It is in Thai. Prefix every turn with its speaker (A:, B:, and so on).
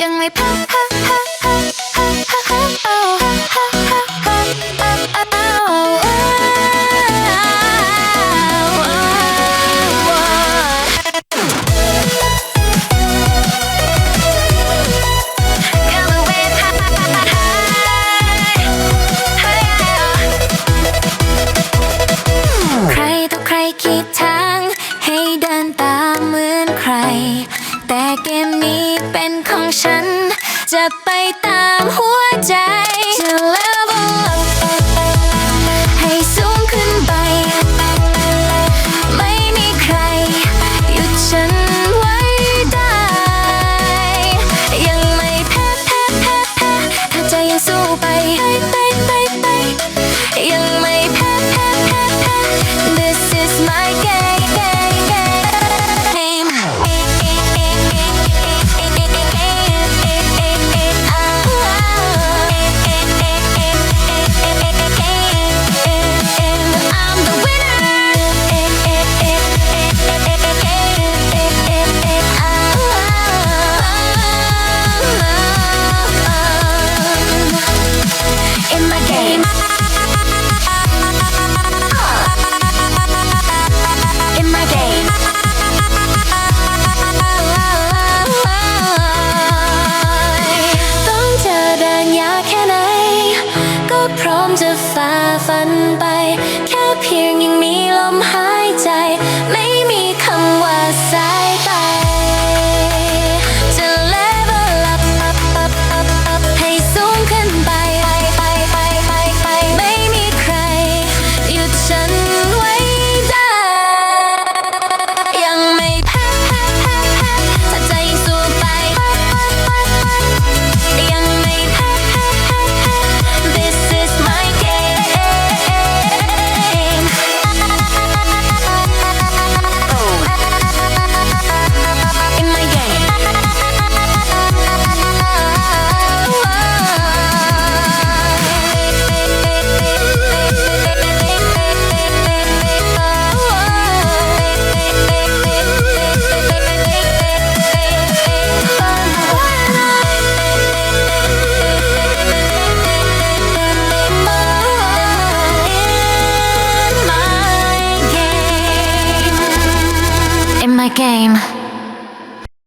A: ยังไม่พักคิดทางให้เดินตามเหมือนใคร แต่เกมนี้ ฉัน จะไปตามหัวใจ To level up พร้อมจะฝ่าฟันไป แค่เพียง my game.